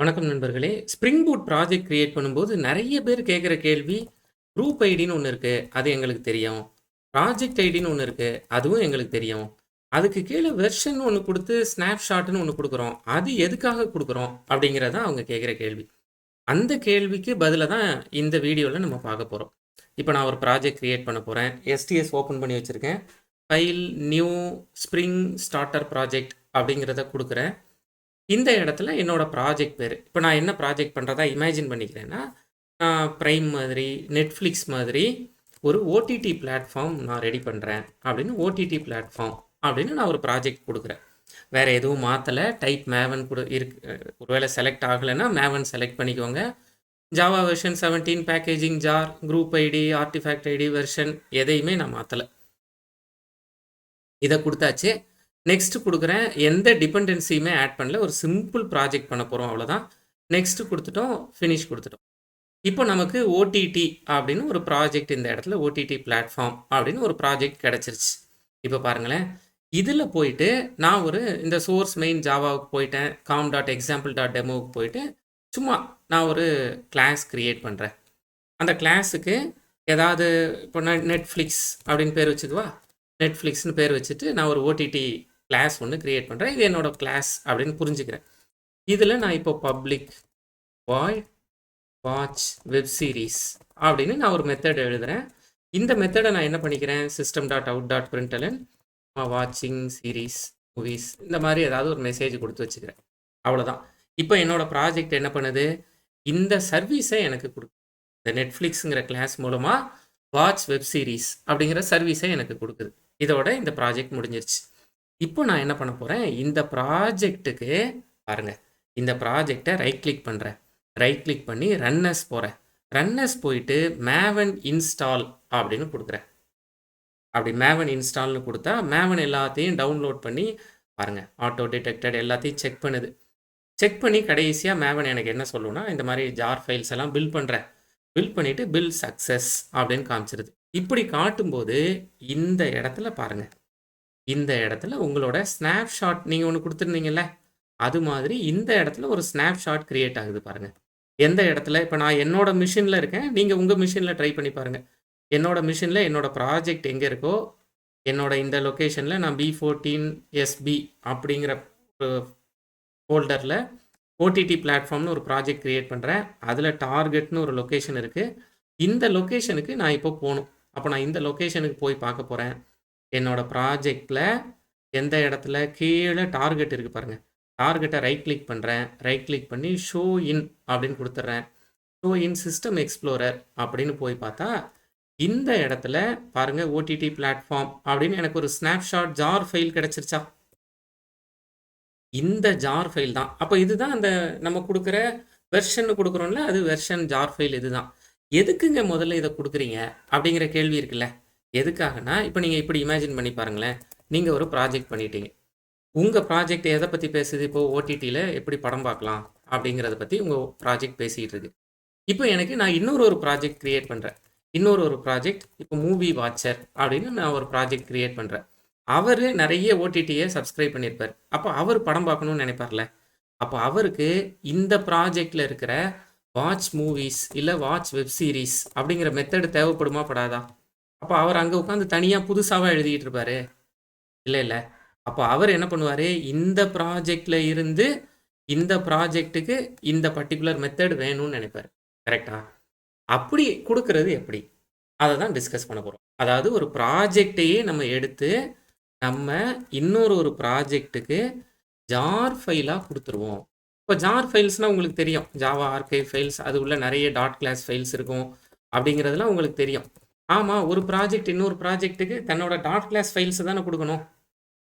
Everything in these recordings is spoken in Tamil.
வணக்கம் நண்பர்களே. ஸ்ப்ரிங் பூட் ப்ராஜெக்ட் கிரியேட் பண்ணும்போது நிறைய பேர் கேட்குற கேள்வி, குரூப் ஐடின்னு ஒன்று இருக்குது அது எங்களுக்கு தெரியும். ப்ராஜெக்ட் ஐடின்னு ஒன்று இருக்குது அதுவும் எங்களுக்கு தெரியும். அதுக்கு கீழே வெர்ஷன் ஒன்று கொடுத்து ஸ்னாப்ஷாட்னு ஒன்று கொடுக்குறோம் அது எதுக்காக கொடுக்குறோம் அப்படிங்கிறத அவங்க கேட்குற கேள்வி. அந்த கேள்விக்கு பதிலாக தான் இந்த வீடியோவில் நம்ம பார்க்க போகிறோம் இப்போ நான் ஒரு ப்ராஜெக்ட் கிரியேட் பண்ண போகிறேன் எஸ்டிஎஸ் ஓப்பன் பண்ணி வச்சுருக்கேன் file, new Spring starter project அப்படிங்கிறத கொடுக்குறேன் இந்த இடத்துல என்னோட ப்ராஜெக்ட் பேர் இப்போ நான் என்ன ப்ராஜெக்ட் பண்ணுறதா இமேஜின் பண்ணிக்கிறேன்னா, நான் மாதிரி, நெட்ஃப்ளிக்ஸ் மாதிரி ஒரு ஓடிடி பிளாட்ஃபார்ம் நான் ரெடி பண்ணுறேன் அப்படின்னு ஓடிடி பிளாட்ஃபார்ம் அப்படின்னு நான் ஒரு ப்ராஜெக்ட் கொடுக்குறேன். வேறு எதுவும் மாற்றலை டைப் மேவன் குடு இருக்கு. ஒருவேளை செலக்ட் ஆகலைன்னா மேவன் செலக்ட் பண்ணிக்கோங்க. Java version 17 packaging jar, group ID, artifact ID, version எதையுமே நான் மாற்றலை இதை கொடுத்தாச்சு. நெக்ஸ்ட் கொடுக்குறேன் எந்த டிபெண்டன்சியுமே ஆட் பண்ணல. ஒரு சிம்பிள் ப்ராஜெக்ட் பண்ண போகிறோம் அவ்வளோதான். நெக்ஸ்ட் கொடுத்துட்டோம் ஃபினிஷ் கொடுத்துட்டோம் இப்போ நமக்கு ஓடிடி அப்படின்னு ஒரு ப்ராஜெக்ட் இந்த இடத்துல ஓடிடி பிளாட்ஃபார்ம் அப்படின்னு ஒரு ப்ராஜெக்ட் கிடச்சிருச்சு இப்போ பாருங்களேன். இதில் போயிட்டு நான் ஒரு இந்த சோர்ஸ் மெயின் ஜாவாவுக்கு போயிட்டேன். காம் டாட் எக்ஸாம்பிள் டாட் டெமோவுக்கு போயிட்டு, சும்மா நான் ஒரு கிளாஸ் க்ரியேட் பண்ணுறேன் அந்த கிளாஸுக்கு ஏதாவது இப்போ நான் நெட்ஃப்ளிக்ஸ் அப்படின்னு பேர் வச்சுக்குவா நெட்ஃப்ளிக்ஸ்னு பேர் வச்சுட்டு நான் ஒரு ஓடிடி கிளாஸ் ஒன்று க்ரியேட் பண்ணுறேன் இது என்னோட கிளாஸ் அப்படின்னு புரிஞ்சுக்கிறேன். இதில் நான் இப்போ public void watch web series அப்படின்னு நான் ஒரு மெத்தட் எழுதுகிறேன் இந்த மெத்தடை நான் என்ன பண்ணிக்கிறேன், system dot out dot println வாட்சிங் சீரிஸ், மூவிஸ் இந்த மாதிரி ஏதாவது ஒரு மெசேஜ் கொடுத்து வச்சுக்கிறேன். அவ்வளோதான். இப்போ என்னோடய ப்ராஜெக்ட் என்ன பண்ணுது? இந்த சர்வீஸை எனக்கு கொடுக்கு இந்த நெட்ஃப்ளிக்ஸுங்கிற கிளாஸ் மூலமாக வாட்ச் வெப் சீரிஸ் அப்படிங்கிற சர்வீஸை எனக்கு கொடுக்குது இதோட இந்த ப்ராஜெக்ட் முடிஞ்சிருச்சு. இப்போ நான் என்ன பண்ண போகிறேன் இந்த ப்ராஜெக்ட்டுக்கு பாருங்க. இந்த ப்ராஜெக்டை ரைட் கிளிக் பண்ணுறேன் ரைட் கிளிக் பண்ணி ரன்னர்ஸ் போகிறேன் ரன்னர்ஸ் போயிட்டு மேவன் இன்ஸ்டால் அப்படின்னு கொடுக்குறேன். அப்படி மேவன் இன்ஸ்டால்னு கொடுத்தா மேவன் எல்லாத்தையும் டவுன்லோட் பண்ணி பாருங்கள் ஆட்டோ டிடெக்டட் எல்லாத்தையும் செக் பண்ணுது. செக் பண்ணி கடைசியாக மேவன் எனக்கு என்ன சொல்லும்னா, இந்த மாதிரி ஜார் ஃபைல்ஸ் எல்லாம் பில் பண்ணுறேன் பில் பண்ணிவிட்டு பில் சக்ஸஸ் அப்படின்னு காமிச்சிருது. இப்படி காட்டும்போது இந்த இடத்துல பாருங்கள் இந்த இடத்துல உங்களோட ஸ்னாப்ஷாட் நீங்கள் ஒன்று கொடுத்துருந்தீங்கல்ல அது மாதிரி இந்த இடத்துல ஒரு ஸ்னாப்ஷாட் கிரியேட் ஆகுது பாருங்கள் எந்த இடத்துல? இப்போ நான் என்னோட மிஷினில் இருக்கேன். நீங்கள் உங்கள் மிஷினில் ட்ரை பண்ணி பாருங்கள் என்னோட மிஷினில் என்னோட ப்ராஜெக்ட் எங்கே இருக்கோ, என்னோட இந்த லொக்கேஷனில் நான் B14 எஸ்பி அப்படிங்கிற ஃபோல்டரில் ஓடிடி பிளாட்ஃபார்ம்னு ஒரு ப்ராஜெக்ட் க்ரியேட் பண்ணுறேன் அதில் டார்கெட்னு ஒரு லொக்கேஷன் இருக்குது இந்த லொக்கேஷனுக்கு நான் இப்போ போகணும். அப்போ நான் இந்த லொக்கேஷனுக்கு போய் பார்க்க போகிறேன் என்னோடய ப்ராஜெக்டில் எந்த இடத்துல கீழே டார்கெட் இருக்குது பாருங்க. டார்கெட்டை ரைட் கிளிக் பண்ணுறேன் ரைட் கிளிக் பண்ணி ஷோ இன் அப்படின்னு கொடுத்துட்றேன் ஷோ இன் சிஸ்டம் எக்ஸ்ப்ளோரர் அப்படின்னு போய் பார்த்தா, இந்த இடத்துல பாருங்கள் ஓடிடி பிளாட்ஃபார்ம் அப்படின்னு எனக்கு ஒரு ஸ்னாப்ஷாட் ஜார் ஃபைல் கிடச்சிருச்சா இந்த ஜார் ஃபைல் தான். அப்போ இதுதான் அந்த நம்ம கொடுக்குற வெர்ஷன் கொடுக்குறோம்ல அது வெர்ஷன் ஜார் ஃபைல் இதுதான். எதுக்குங்க முதல்ல இதை கொடுக்குறீங்க அப்படிங்கிற கேள்வி இருக்குல்ல. எதுக்காகனா இப்போ நீங்கள் இப்படி இமேஜின் பண்ணி பாருங்களேன். நீங்கள் ஒரு ப்ராஜெக்ட் பண்ணிட்டீங்க. உங்கள் ப்ராஜெக்ட் எதை பற்றி பேசுது? இப்போது ஓடிடியில் எப்படி படம் பார்க்கலாம்? அப்படிங்கிறத பற்றி உங்கள் ப்ராஜெக்ட் பேசிகிட்டு இருக்கு. இப்போ எனக்கு நான் இன்னொரு ஒரு ப்ராஜெக்ட் க்ரியேட் பண்ணுறேன் இன்னொரு ஒரு ப்ராஜெக்ட் இப்போ மூவி வாட்சர் அப்படின்னு நான் ஒரு ப்ராஜெக்ட் க்ரியேட் பண்ணுறேன் அவர் நிறைய ஓடிடியை சப்ஸ்கிரைப் பண்ணியிருப்பார் அப்போ அவர் படம் பார்க்கணும்னு நினைப்பார்ல. அப்போ அவருக்கு இந்த ப்ராஜெக்டில் இருக்கிற வாட்ச் மூவிஸ் இல்லை வாட்ச் வெப் சீரிஸ் அப்படிங்கிற மெத்தடு தேவைப்படுமா? படாதா? அப்போ அவர் அங்கே உட்காந்து தனியாக புதுசாக எழுதிட்டு இருப்பாரு? இல்லை இல்லை அப்போ அவர் என்ன பண்ணுவார் இந்த ப்ராஜெக்டில் இருந்து இந்த ப்ராஜெக்ட்டுக்கு இந்த பர்ட்டிகுலர் மெத்தட் வேணும்னு நினைப்பாரு. கரெக்டா அப்படி கொடுக்கறது எப்படி? அதை தான் டிஸ்கஸ் பண்ண போகிறோம் அதாவது ஒரு ப்ராஜெக்ட்டையே நம்ம எடுத்து, நம்ம இன்னொரு ஒரு ப்ராஜெக்ட்டுக்கு ஜார் ஃபைலாக கொடுத்துருவோம் இப்போ ஜார் ஃபைல்ஸ்னால் உங்களுக்கு தெரியும். ஜாவா ஆர்கே ஃபைல்ஸ் அது உள்ள நிறைய டாட் கிளாஸ் ஃபைல்ஸ் இருக்கும். அப்படிங்கிறதெல்லாம் உங்களுக்கு தெரியும். ஆமாம் ஒரு ப்ராஜெக்ட் இன்னொரு ப்ராஜெக்ட்டுக்கு தன்னோட டாட் கிளாஸ் ஃபைல்ஸ் தானே கொடுக்கணும்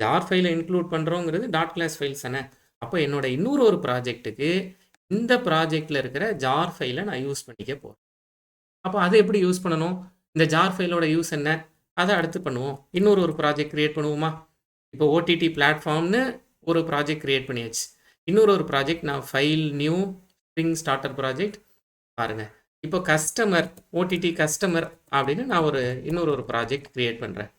ஜார் ஃபைலை இன்க்ளூட் பண்ணுறோங்கிறது டாட் கிளாஸ் ஃபைல்ஸ் தானே. அப்போ என்னோட இன்னொரு ஒரு ப்ராஜெக்ட்டுக்கு இந்த ப்ராஜெக்டில் இருக்கிற ஜார் ஃபைலை நான் யூஸ் பண்ணிக்க போகிறேன் அப்போ அதை எப்படி யூஸ் பண்ணணும்? இந்த ஜார் ஃபைலோட யூஸ் என்ன? அதை அடுத்து பண்ணுவோம். இன்னொரு ஒரு ப்ராஜெக்ட் க்ரியேட் பண்ணுவோமா? இப்போ ஓடிடி பிளாட்ஃபார்ம்னு ஒரு ப்ராஜெக்ட் கிரியேட் பண்ணியாச்சு. இன்னொரு ஒரு ப்ராஜெக்ட் நான் file, new Spring starter project பாருங்கள் இப்போ கஸ்டமர் ஓடிடி கஸ்டமர் அப்படின்னு நான் ஒரு இன்னொரு ஒரு ப்ராஜெக்ட் கிரியேட் பண்ணுறேன்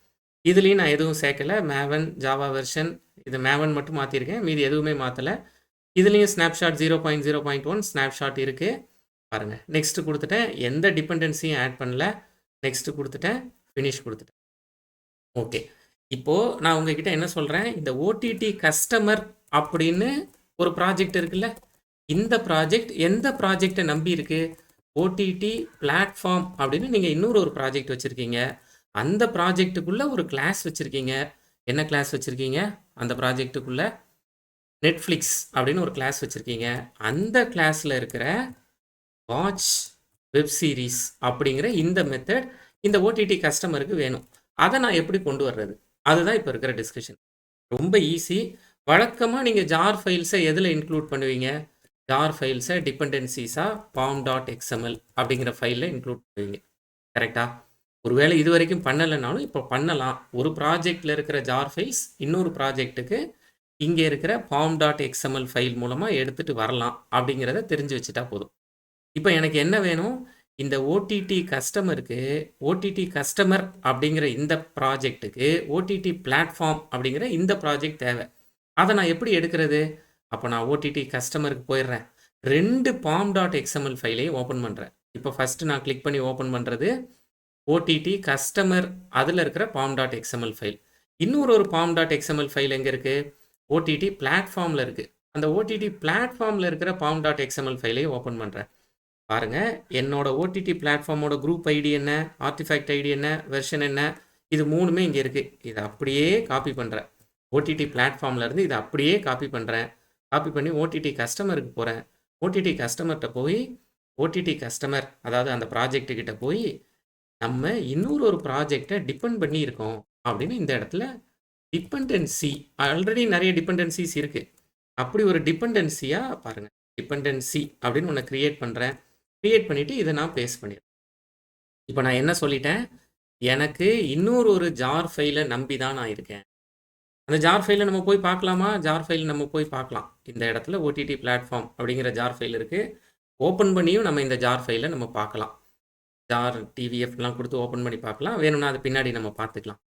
இதுலேயும் நான் எதுவும் சேர்க்கல. மேவன், ஜாவா வெர்ஷன் இது மேவன் மட்டும் மாற்றியிருக்கேன் மீதி எதுவுமே மாற்றலை இதுலேயும் snapshot zero point zero point one snapshot இருக்குது பாருங்கள் நெக்ஸ்ட் கொடுத்துட்டேன். எந்த டிபெண்டன்சியும் ஆட் பண்ணல. நெக்ஸ்ட் கொடுத்துட்டேன். ஃபினிஷ் கொடுத்துட்டேன். ஓகே இப்போது நான் உங்ககிட்ட என்ன சொல்கிறேன் இந்த ஓடிடி கஸ்டமர் அப்படின்னு ஒரு ப்ராஜெக்ட் இருக்குல்ல? இந்த ப்ராஜெக்ட் எந்த ப்ராஜெக்டை நம்பி இருக்குது ஓடிடி பிளாட்ஃபார்ம் அப்படின்னு நீங்கள் இன்னொரு ஒரு ப்ராஜெக்ட் வச்சுருக்கீங்க. அந்த ப்ராஜெக்ட்டுக்குள்ளே ஒரு கிளாஸ் வச்சுருக்கீங்க. என்ன கிளாஸ் வச்சுருக்கீங்க? அந்த ப்ராஜெக்ட்டுக்குள்ளே நெட்ஃப்ளிக்ஸ் அப்படின்னு ஒரு கிளாஸ் வச்சுருக்கீங்க. அந்த கிளாஸில் இருக்கிற வாட்ச் வெப் சீரிஸ் அப்படிங்கிற இந்த மெத்தட் இந்த ஓடிடி கஸ்டமருக்கு வேணும். அதை நான் எப்படி கொண்டு வர்றது? அதுதான் இப்போ இருக்கிற டிஸ்கஷன் ரொம்ப ஈஸி வழக்கமாக நீங்கள் ஜார் ஃபைல்ஸை எதில் இன்க்ளூட் பண்ணுவீங்க? ஜார் ஃபைல்ஸை டிபெண்டன்சிஸாக பாம் டாட் எக்ஸ்எம்எல் அப்படிங்கிற ஃபைலில் இன்க்ளூட் பண்ணுவீங்க. கரெக்டாக ஒருவேளை இது வரைக்கும் பண்ணலைனாலும் இப்போ பண்ணலாம். ஒரு ப்ராஜெக்டில் இருக்கிற ஜார் ஃபைல்ஸ் இன்னொரு ப்ராஜெக்ட்டுக்கு இங்கே இருக்கிற பாம் டாட் எக்ஸ்எம்எல் ஃபைல் மூலமாக எடுத்துகிட்டு வரலாம் அப்படிங்கிறத தெரிஞ்சு வச்சுட்டா போதும். இப்போ எனக்கு என்ன வேணும்? இந்த ஓடிடி கஸ்டமருக்கு ஓடிடி கஸ்டமர் அப்படிங்கிற இந்த ப்ராஜெக்ட்டுக்கு ஓடிடி பிளாட்ஃபார்ம் அப்படிங்கிற இந்த ப்ராஜெக்ட் தேவை. அதை நான் எப்படி எடுக்கிறது? அப்போ நான் ஓடிடி கஸ்டமருக்கு போயிடுறேன். ரெண்டு பாம் டாட் எக்ஸ்எம்எல் ஃபைலையும் ஓப்பன் பண்ணுறேன் இப்போ ஃபஸ்ட்டு நான் கிளிக் பண்ணி ஓப்பன் பண்ணுறது ஓடிடி கஸ்டமர் அதில் இருக்கிற பாம் டாட் எக்ஸ்எம்எல் ஃபைல் இன்னொரு ஒரு பாம் டாட் எக்ஸ்எம்எல் ஃபைல் எங்கே இருக்குது ஓடிடி பிளாட்ஃபார்மில் இருக்குது அந்த ஓடிடி பிளாட்ஃபார்மில் இருக்கிற பாம் டாட் எக்ஸ்எம்எல் ஃபைலையும் ஓப்பன் பண்ணுறேன் பாருங்கள் என்னோட ஓடிடி பிளாட்ஃபார்மோட குரூப் ஐடி என்ன? ஆர்டிஃபேக்ட் ஐடி என்ன? வெர்ஷன் என்ன? இது மூணுமே இங்கே இருக்குது இதை அப்படியே காப்பி பண்ணுறேன் ஓடிடி பிளாட்ஃபார்ம்லேருந்து இதை அப்படியே காப்பி பண்ணுறேன் காப்பி பண்ணி ஓடிடி கஸ்டமருக்கு போகிறேன் ஓடிடி கஸ்டமர்கிட்ட போய் ஓடிடி கஸ்டமர் அதாவது அந்த ப்ராஜெக்ட் கிட்ட போய் நம்ம இன்னொரு ஒரு ப்ராஜெக்டை டிபெண்ட் பண்ணி இருக்கோம் அப்படின்னு இந்த இடத்துல டிபெண்டன்சி ஆல்ரெடி நிறைய டிபெண்டன்சிஸ் இருக்குது அப்படி ஒரு டிபெண்டன்சியாக பாருங்கள் டிபெண்டன்சி அப்படின்னு ஒன்று க்ரியேட் பண்ணுறேன் க்ரியேட் பண்ணிவிட்டு இதை நான் பேஸ் பண்ணிடுறேன். இப்போ நான் என்ன சொல்லிட்டேன்? எனக்கு இன்னொரு ஒரு ஜார் ஃபைலை நம்பி தான் நான் இருக்கேன். அந்த ஜார் ஃபைலை நம்ம போய் பார்க்கலாமா? ஜார் ஃபைல் நம்ம போய் பார்க்கலாம். இந்த இடத்துல ஓடிடி பிளாட்ஃபார்ம் அப்படிங்கிற ஜார் ஃபைல் இருக்குது ஓப்பன் பண்ணியும் நம்ம இந்த ஜார் ஃபைலை நம்ம பார்க்கலாம். ஜார் டிவிஎஃப்லாம் கொடுத்து ஓப்பன் பண்ணி பார்க்கலாம். வேணும்னா அது பின்னாடி நம்ம பார்த்துக்கலாம்.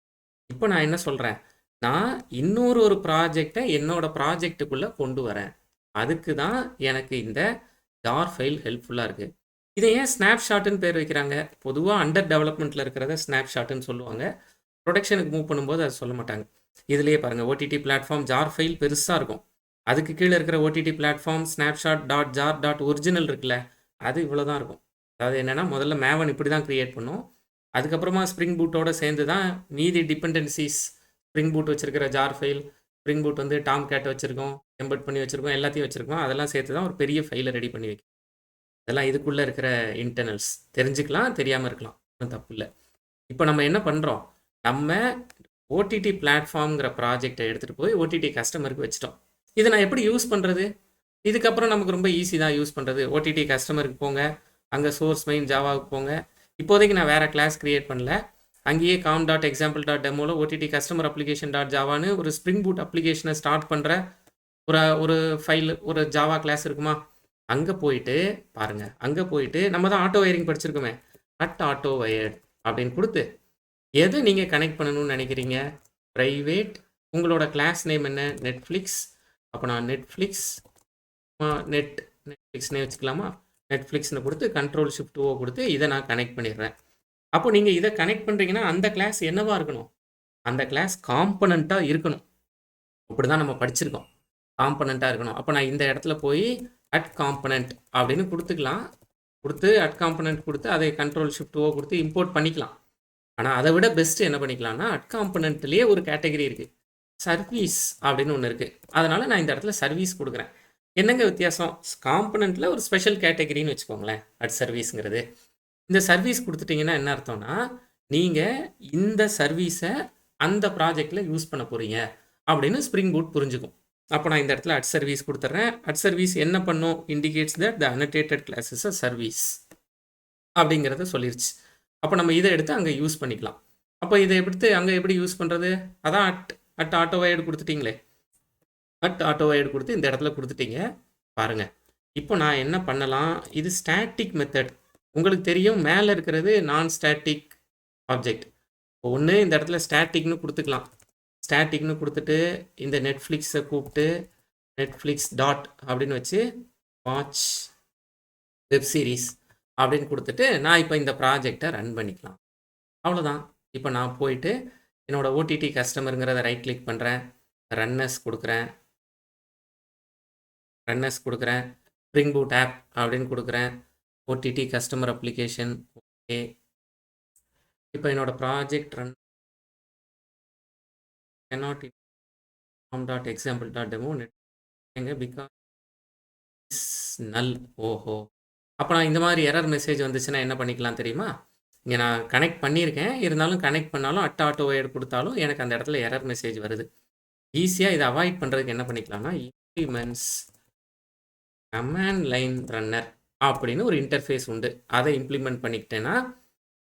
இப்போ நான் என்ன சொல்கிறேன் நான் இன்னொரு ஒரு ப்ராஜெக்டை என்னோடய ப்ராஜெக்ட்டுக்குள்ளே கொண்டு வரேன். அதுக்கு தான் எனக்கு இந்த ஜார் ஃபைல் ஹெல்ப்ஃபுல்லாக இருக்குது இதை ஏன் ஸ்னாப்ஷாட்டுன்னு பேர் வைக்கிறாங்க? பொதுவாக அண்டர் டெவலப்மெண்ட்டில் இருக்கிறத ஸ்னாப்ஷாட்டுன்னு சொல்லுவாங்க. ப்ரொடக்ஷனுக்கு மூவ் பண்ணும்போது அதை சொல்ல மாட்டாங்க. இதுலேயே பாருங்கள் ஓடிடி பிளாட்ஃபார்ம் ஜார் ஃபைல் பெருசாக இருக்கும். அதுக்கு கீழே இருக்கிற OTT platform snapshot dot jar dot original இருக்குல்ல அது இவ்வளோ தான் இருக்கும். அதாவது என்னென்னா முதல்ல மேவன் இப்படி தான் க்ரியேட் பண்ணும். அதுக்கப்புறமா ஸ்ப்ரிங் பூட்டோட சேர்ந்து தான் மீதி டிபெண்டன்சிஸ் ஸ்ப்ரிங் பூட் வச்சுருக்கிற ஜார் ஃபைல் ஸ்ப்ரிங் பூட் வந்து டாம் கேட் வச்சுருக்கோம் எம்பட் பண்ணி வச்சுருக்கோம் எல்லாத்தையும் வச்சுருக்கோம். அதெல்லாம் சேர்த்து தான் ஒரு பெரிய ஃபைலை ரெடி பண்ணி வைக்கும். அதெல்லாம் இதுக்குள்ளே இருக்கிற இன்டர்னல்ஸ் தெரிஞ்சுக்கலாம் தெரியாமல் இருக்கலாம். ஒன்றும் தப்பு இல்லை. இப்போ நம்ம என்ன பண்ணுறோம் நம்ம ஓடிடி பிளாட்ஃபார்ம்ங்கிற ப்ராஜெக்டை எடுத்துகிட்டு போய் ஓடிடி கஸ்டமருக்கு வச்சுட்டோம். இதை நான் எப்படி யூஸ் பண்ணுறது இதுக்கப்புறம் நமக்கு ரொம்ப ஈஸி தான் யூஸ் பண்ணுறது ஓடிடி கஸ்டமருக்கு போங்க. அங்கே சோர்ஸ் மெயின் ஜாவாவுக்கு போங்க. இப்போதைக்கு நான் வேறு கிளாஸ் க்ரியேட் பண்ணல. அங்கேயே காம் டாட் எக்ஸாம்பிள் டாட் டெமோவில் ஓடிடி கஸ்டமர் அப்ளிகேஷன் டாட் ஜாவான்னு ஒரு ஸ்ப்ரிங் பூட் அப்ளிகேஷனை ஸ்டார்ட் பண்ணுற ஒரு ஒரு ஃபைல் ஒரு ஜாவா கிளாஸ் இருக்குமா? அங்கே போயிட்டு பாருங்கள் அங்கே போயிட்டு நம்ம தான் ஆட்டோ வயரிங் படிச்சிருக்கோமே. அட் ஆட்டோ வயர்ட் அப்படின்னு கொடுத்து எதை நீங்கள் கனெக்ட் பண்ணணும்னு நினைக்கிறீங்க? ப்ரைவேட் உங்களோட கிளாஸ் நேம் என்ன? நெட்ஃப்ளிக்ஸ் அப்போ நான் நெட்ஃப்ளிக்ஸ் நெட் நெட்ஃப்ளிக்ஸ்னே வச்சுக்கலாமா? நெட்ஃப்ளிக்ஸ்னு கொடுத்து கண்ட்ரோல் ஷிஃப்ட் ஓ கொடுத்து இதை நான் கனெக்ட் பண்ணிடுறேன். அப்போ நீங்கள் இதை கனெக்ட் பண்ணுறீங்கன்னா அந்த கிளாஸ் என்னவாக இருக்கணும்? அந்த கிளாஸ் காம்பனண்ட்டாக இருக்கணும். அப்படி தான் நம்ம படிச்சிருக்கோம். காம்பனண்ட்டாக இருக்கணும். அப்போ நான் இந்த இடத்துல போய் அட் காம்பனண்ட் அப்படின்னு கொடுத்துக்கலாம். கொடுத்து அட் காம்பனண்ட் கொடுத்து அதை கண்ட்ரோல் ஷிஃப்ட் ஓ கொடுத்து இம்போர்ட் பண்ணிக்கலாம். ஆனால் அதை விட பெஸ்ட்டு என்ன பண்ணிக்கலாம்னா அட் காம்பனண்ட்லேயே ஒரு கேட்டகரி இருக்குது சர்வீஸ் அப்படின்னு ஒன்று இருக்குது அதனால் நான் இந்த இடத்துல சர்வீஸ் கொடுக்குறேன். என்னங்க வித்தியாசம்? காம்பனண்ட்டில் ஒரு ஸ்பெஷல் கேட்டகரின்னு வச்சுக்கோங்களேன். அட் சர்வீஸுங்கிறது இந்த சர்வீஸ் கொடுத்துட்டிங்கன்னா என்ன அர்த்தம்னா நீங்கள் இந்த சர்வீஸை அந்த ப்ராஜெக்டில் யூஸ் பண்ண போகிறீங்க அப்படின்னு ஸ்ப்ரிங் பூட் புரிஞ்சுக்கும். அப்போ நான் இந்த இடத்துல அட் சர்வீஸ் கொடுத்துட்றேன். அட் சர்வீஸ் என்ன பண்ணும்? Indicates that the annotated classes a service அப்படிங்கிறத சொல்லிருச்சு. அப்போ நம்ம இதை எடுத்து அங்கே யூஸ் பண்ணிக்கலாம். அப்போ இதை எடுத்து அங்கே எப்படி யூஸ் பண்ணுறது அதான் அட் அட் ஆட்டோ வயர்டு கொடுத்துட்டிங்களே. அட் ஆட்டோ வயர்டு கொடுத்து இந்த இடத்துல கொடுத்துட்டீங்க. பாருங்கள் இப்போ நான் என்ன பண்ணலாம்? இது ஸ்டாட்டிக் மெத்தட் உங்களுக்கு தெரியும் மேலே இருக்கிறது நான் ஸ்டாட்டிக் ஆப்ஜெக்ட் ஒன்று இந்த இடத்துல ஸ்டாட்டிக்னு கொடுத்துக்கலாம். ஸ்டாட்டிக்னு கொடுத்துட்டு இந்த நெட்ஃப்ளிக்ஸை கூப்பிட்டு நெட்ஃப்ளிக்ஸ் டாட் அப்படின்னு வச்சு வாட்ச் வெப் சீரீஸ் அப்படின்னு கொடுத்துட்டு நான் இப்போ இந்த ப்ராஜெக்டை ரன் பண்ணிக்கலாம். அவ்வளோதான் இப்போ நான் போயிட்டு என்னோட ஓடிடி கஸ்டமருங்கிறத ரைட் கிளிக் பண்ணுறேன் ரன்னர்ஸ் கொடுக்குறேன். ரன்னர்ஸ் கொடுக்குறேன். ஸ்ப்ரிங் பூட் ஆப் அப்படின்னு கொடுக்குறேன். ஓடிடி கஸ்டமர் அப்ளிகேஷன் ஓகே இப்போ என்னோட project run cannot com dot example dot demo net எங்க? பிகாஸ் நல் ஓஹோ. அப்போ நான் இந்த மாதிரி எரர் மெசேஜ் வந்துச்சுன்னா என்ன பண்ணிக்கலாம் தெரியுமா? இங்கே நான் கனெக்ட் பண்ணியிருக்கேன். இருந்தாலும் கனெக்ட் பண்ணாலும் அட் ஆட்டோ ஒயர் கொடுத்தாலும் எனக்கு அந்த இடத்துல எரர் மெசேஜ் வருது. ஈஸியாக இதை அவாய்ட் பண்ணுறதுக்கு என்ன பண்ணிக்கலாம்னா இம்ப்ளிமெண்ட்ஸ் கமேண்ட் லைன் ரன்னர் அப்படின்னு ஒரு இன்டர்ஃபேஸ் உண்டு. அதை இம்ப்ளிமெண்ட் பண்ணிக்கிட்டேன்னா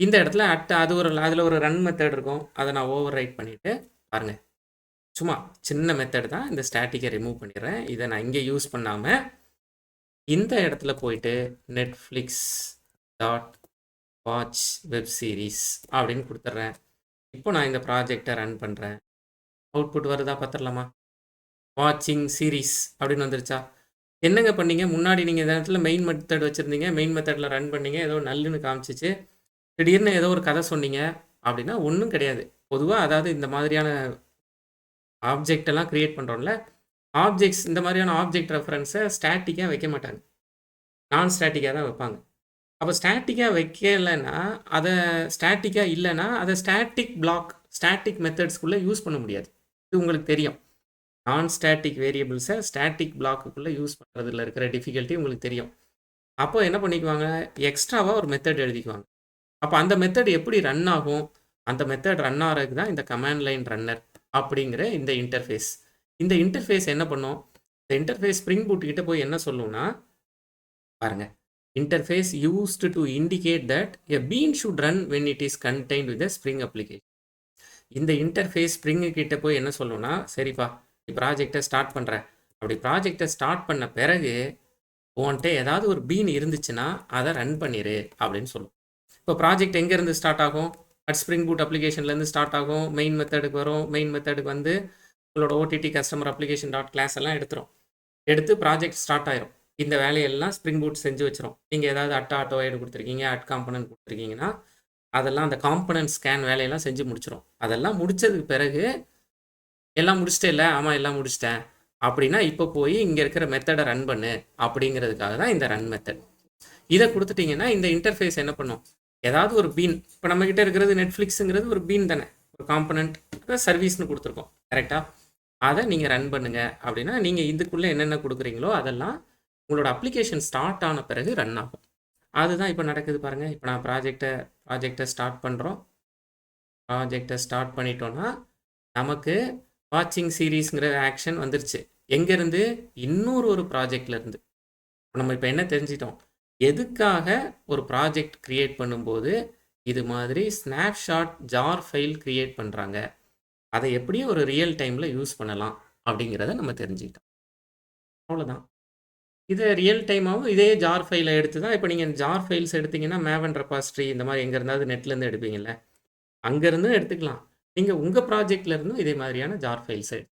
இந்த இடத்துல அட் அது ஒரு அதில் ஒரு ரன் மெத்தட் இருக்கும். அதை நான் ஓவர் ரைட் பண்ணிவிட்டு பாருங்கள் சும்மா சின்ன மெத்தட் தான். இந்த ஸ்டாட்டிக்கை ரிமூவ் பண்ணிடுறேன். இதை நான் இங்கே யூஸ் பண்ணாமல் இந்த இடத்துல போயிட்டு Netflix dot watch web series அப்படின்னு கொடுத்துட்றேன். இப்போ நான் இந்த ப்ராஜெக்டை ரன் பண்ணுறேன் அவுட்புட் வருதா பார்த்துடலாமா? வாட்சிங் சீரீஸ் அப்படின்னு வந்துருச்சா? என்னங்க பண்ணீங்க? முன்னாடி நீங்கள் இந்த இடத்துல மெயின் மெத்தட் வச்சுருந்தீங்க மெயின் மெத்தடில் ரன் பண்ணீங்க ஏதோ நல்லுன்னு காமிச்சிச்சு. திடீர்னு ஏதோ ஒரு கதை சொன்னீங்க அப்படின்னா ஒன்றும் கிடையாது. பொதுவாக அதாவது இந்த மாதிரியான ஆப்ஜெக்டெல்லாம் க்ரியேட் பண்ணுறோம்ல ஆப்ஜெக்ட்ஸ் இந்த மாதிரியான ஆப்ஜெக்ட் ரெஃபரன்ஸை ஸ்டாட்டிக்காக வைக்க மாட்டாங்க. நான் ஸ்டாட்டிக்காக தான் வைப்பாங்க. அப்போ ஸ்டாட்டிக்காக வைக்கலைன்னா அதை ஸ்டாட்டிக்காக இல்லைன்னா அதை ஸ்டாட்டிக் பிளாக் ஸ்டாட்டிக் மெத்தட்ஸ்க்குள்ளே யூஸ் பண்ண முடியாது. இது உங்களுக்கு தெரியும். நான் ஸ்டாட்டிக் வேரியபிள்ஸை ஸ்டாட்டிக் பிளாக்குக்குள்ளே யூஸ் பண்ணுறதுல இருக்கிற டிஃபிகல்ட்டி உங்களுக்கு தெரியும். அப்போ என்ன பண்ணிக்குவாங்க? எக்ஸ்ட்ராவாக ஒரு மெத்தட் எழுதிக்குவாங்க. அப்போ அந்த மெத்தட் எப்படி ரன் ஆகும்? அந்த மெத்தட் ரன் ஆகிறதுக்கு தான் இந்த கமாண்ட் லைன் ரன்னர் அப்படிங்கிற இந்த இன்டர்ஃபேஸ் இந்த இன்டர்ஃபேஸ் என்ன பண்ணும்? இந்த இன்டர்ஃபேஸ் ஸ்ப்ரிங் பூட் கிட்ட போய் என்ன சொல்லும்னா பாருங்க. Interface used to indicate that a bean should run when it is contain with spring application இந்த இன்டர்ஃபேஸ் ஸ்ப்ரிங்கு கிட்ட போய் என்ன சொல்லும்னா சரிப்பா நீ ப்ராஜெக்டை ஸ்டார்ட் பண்ணுற அப்படி ப்ராஜெக்டை ஸ்டார்ட் பண்ண பிறகு உன்கிட்ட ஏதாவது ஒரு பீன் இருந்துச்சுன்னா அதை ரன் பண்ணிடு அப்படின்னு சொல்லும். இப்போ ப்ராஜெக்ட் எங்கேருந்து ஸ்டார்ட் ஆகும்? அட் ஸ்ப்ரிங் பூட் அப்ளிகேஷன்லேருந்து ஸ்டார்ட் ஆகும். மெயின் மெத்தடுக்கு வரும். மெயின் மெத்தடுக்கு வந்து உங்களோட OTT customer application dot class எல்லாம் எடுத்துரும். எடுத்து ப்ராஜெக்ட் ஸ்டார்ட் ஆயிரும். இந்த வேலையெல்லாம் ஸ்ப்ரிங் பூட் செஞ்சு வச்சிரும். நீங்கள் ஏதாவது அட்டா ஆட்டோ ஐடு கொடுத்துருக்கீங்க அட் காம்பனன்ட் கொடுத்துருக்கீங்கன்னா அதெல்லாம் அந்த காம்பனன்ட் ஸ்கேன் வேலையெல்லாம் செஞ்சு முடிச்சிடும் அதெல்லாம் முடிச்சதுக்கு பிறகு எல்லாம் முடிச்சிட்டே இல்லை? ஆமாம் எல்லாம் முடிச்சிட்டேன். அப்படின்னா இப்போ போய் இங்கே இருக்கிற மெத்தடை ரன் பண்ணு. அப்படிங்கிறதுக்காக தான் இந்த ரன் மெத்தட் இதை கொடுத்துட்டீங்கன்னா இந்த இன்டர்ஃபேஸ் என்ன பண்ணும்? ஏதாவது ஒரு பீன் இப்போ நம்மக்கிட்ட இருக்கிறது நெட்ஃப்ளிக்ஸுங்கிறது ஒரு பீன் தானே. ஒரு காம்பனண்ட் சர்வீஸ்னு கொடுத்துருக்கோம். கரெக்டாக அதை நீங்கள் ரன் பண்ணுங்க. அப்படின்னா நீங்கள் இதுக்குள்ளே என்னென்ன கொடுக்குறீங்களோ அதெல்லாம் உங்களோட அப்ளிகேஷன் ஸ்டார்ட் ஆன பிறகு ரன் ஆகும். அதுதான் இப்போ நடக்குது பாருங்கள் இப்போ நான் ப்ராஜெக்டை ப்ராஜெக்டை ஸ்டார்ட் பண்ணுறோம் ப்ராஜெக்டை ஸ்டார்ட் பண்ணிட்டோன்னா நமக்கு வாட்சிங் சீரீஸ்ங்கிற ஆக்ஷன் வந்துருச்சு. எங்கேருந்து? இன்னொரு ஒரு ப்ராஜெக்ட்லேருந்து நம்ம இப்போ என்ன தெரிஞ்சிட்டோம்? எதுக்காக ஒரு ப்ராஜெக்ட் க்ரியேட் பண்ணும்போது இது மாதிரி ஸ்னாப்ஷாட் ஜார் ஃபைல் க்ரியேட் பண்ணுறாங்க அதை எப்படி ஒரு ரியல் டைமில் யூஸ் பண்ணலாம் அப்படிங்கிறத நம்ம தெரிஞ்சுக்கிட்டோம். அவ்வளோதான் இதை ரியல் டைமாகவும் இதே ஜார் ஃபைலை எடுத்து தான் இப்போ நீங்கள் ஜார் ஃபைல்ஸ் எடுத்தீங்கன்னா மேவன் ரெபாஸ்ட்ரி இந்த மாதிரி எங்கே இருந்தாவது நெட்லேருந்து எடுப்பீங்கல்ல அங்கேருந்தும் எடுத்துக்கலாம். நீங்கள் உங்கள் ப்ராஜெக்ட்லேருந்தும் இதே மாதிரியான ஜார் ஃபைல்ஸை எடுத்து